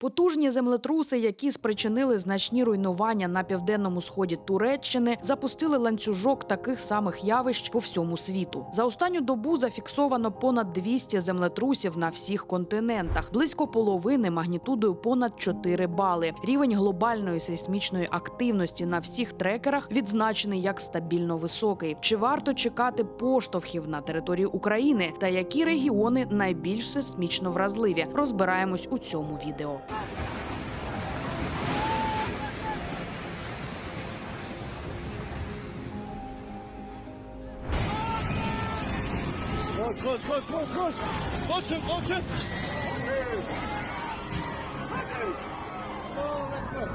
Потужні землетруси, які спричинили значні руйнування на південному сході Туреччини, запустили ланцюжок таких самих явищ по всьому світу. За останню добу зафіксовано понад 200 землетрусів на всіх континентах, близько половини магнітудою понад 4 бали. Рівень глобальної сейсмічної активності на всіх трекерах відзначений як стабільно високий. Чи варто чекати поштовхів на території України та які регіони найбільш сейсмічно вразливі? Розбираємось у цьому відео. Chodź, chodź, chodź, chodź, chodź! Oczem, oczem! O, lekko!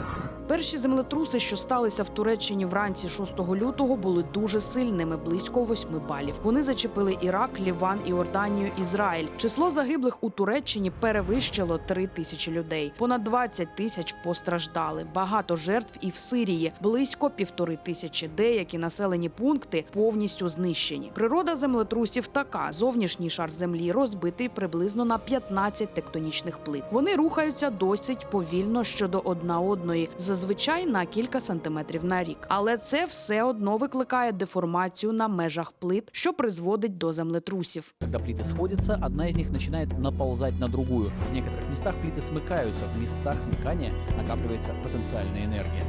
Перші землетруси, що сталися в Туреччині вранці 6 лютого, були дуже сильними, близько 8 балів. Вони зачепили Ірак, Ліван, Іорданію, Ізраїль. Число загиблих у Туреччині перевищило 3 тисячі людей. Понад 20 тисяч постраждали. Багато жертв і в Сирії, близько півтори тисячі. Деякі населені пункти повністю знищені. Природа землетрусів така: зовнішній шар землі розбитий приблизно на 15 тектонічних плит. Вони рухаються досить повільно щодо одна одної, зазвичай на кілька сантиметрів на рік. Але це все одно викликає деформацію на межах плит, що призводить до землетрусів. Когда плиты сходятся, одна из них начинает наползать на другую. В некоторых местах плиты смыкаются, в местах смыкания накапливается потенциальная энергия.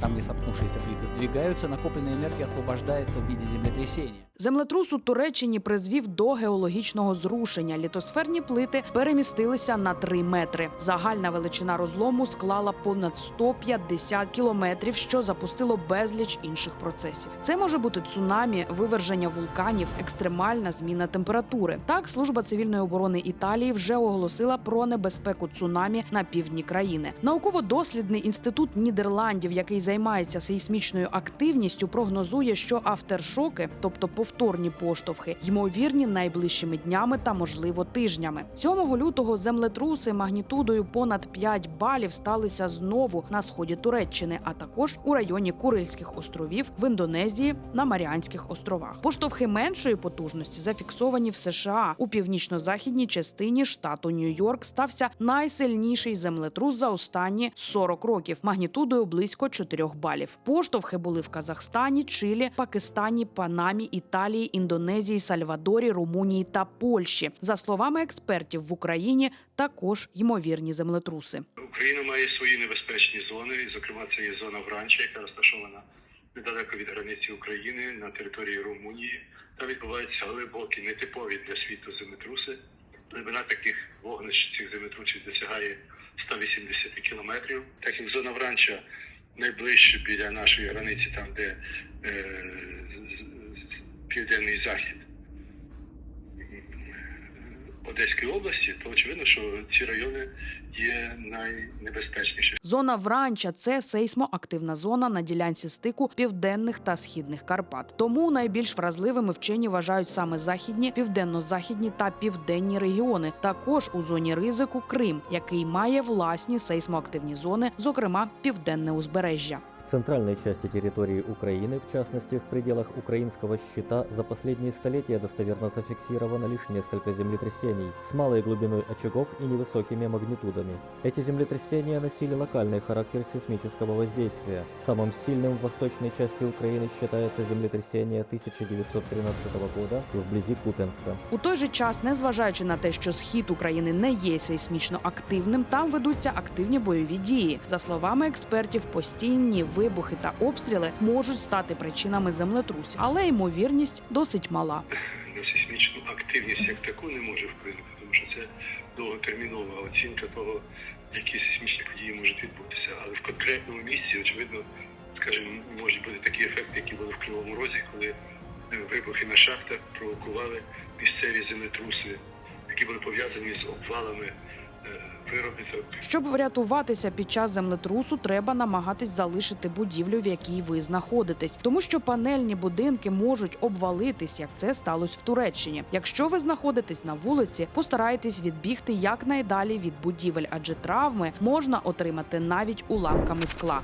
Там, где сомкнувшиеся плиты сдвигаются, накопленная энергия освобождается в виде землетрясения. Землетрус у Туреччині призвів до геологічного зрушення. Літосферні плити перемістилися на 3 метри. Загальна величина розлому склала понад 150 кілометрів, що запустило безліч інших процесів. Це може бути цунамі, виверження вулканів, екстремальна зміна температури. Так, служба цивільної оборони Італії вже оголосила про небезпеку цунамі на півдні країни. Науково-дослідний інститут Нідерландів, який займається сейсмічною активністю, прогнозує, що автершоки, тобто повторні поштовхи, ймовірні найближчими днями та, можливо, тижнями. 7 лютого землетруси магнітудою понад 5 балів сталися знову на сході Туреччини, а також у районі Курильських островів в Індонезії на Маріанських островах. Поштовхи меншої потужності зафіксовані в США у північно-західній частині штату Нью-Йорк. Стався найсильніший землетрус за останні 40 років магнітудою близько 4 балів. Поштовхи були в Казахстані, Чилі, Пакистані, Панамі, Італії, Індонезії, Сальвадорі, Румунії та Польщі. За словами експертів, в Україні також ймовірні землетруси. Україна має свої небезпечні зони, зокрема, це є зона Вранча, яка розташована недалеко від границі України на території Румунії. Там відбуваються глибокі, нетипові для світу землетруси. Глибина таких вогнищ цих землетрусів досягає 180 кілометрів. Так як зона Вранча найближче біля нашої границі, там де е, південний захід Одеської області, то очевидно, що ці райони є найнебезпечніші. Зона Вранча це сейсмоактивна зона на ділянці стику південних та східних Карпат. Тому найбільш вразливими вчені вважають саме західні, південно-західні та південні регіони. Також у зоні ризику Крим, який має власні сейсмоактивні зони, зокрема південне узбережжя. В центральной части территории Украины, в частности в пределах украинского щита, за последние столетия достоверно зафиксировано лишь несколько землетрясений с малой глубиной очагов и невысокими магнитудами. Эти землетрясения носили локальный характер сейсмического воздействия. Самым сильным в восточной части Украины считается землетрясение 1913 года вблизи Купенска. У той же час, незважаючи на те, що схід України не є сейсмічно активним, там ведуться активні бойові дії. За словами експертів, постійні вибухи та обстріли можуть стати причинами землетрусів, але ймовірність досить мала. На сейсмічну активність як таку не може вплинути, тому що це довготермінова оцінка того, які сейсмічні події можуть відбутися. Але в конкретному місці, очевидно, скажімо, можуть бути такі ефекти, які були в Кривому Розі, коли е, вибухи на шахтах провокували місцеві землетруси, які були пов'язані з обвалами виробіток Щоб врятуватися під час землетрусу, треба намагатись залишити будівлю, в якій ви знаходитесь, тому що панельні будинки можуть обвалитись, як це сталося в Туреччині. Якщо ви знаходитесь на вулиці, постарайтесь відбігти якнайдалі від будівель, адже травми можна отримати навіть уламками скла.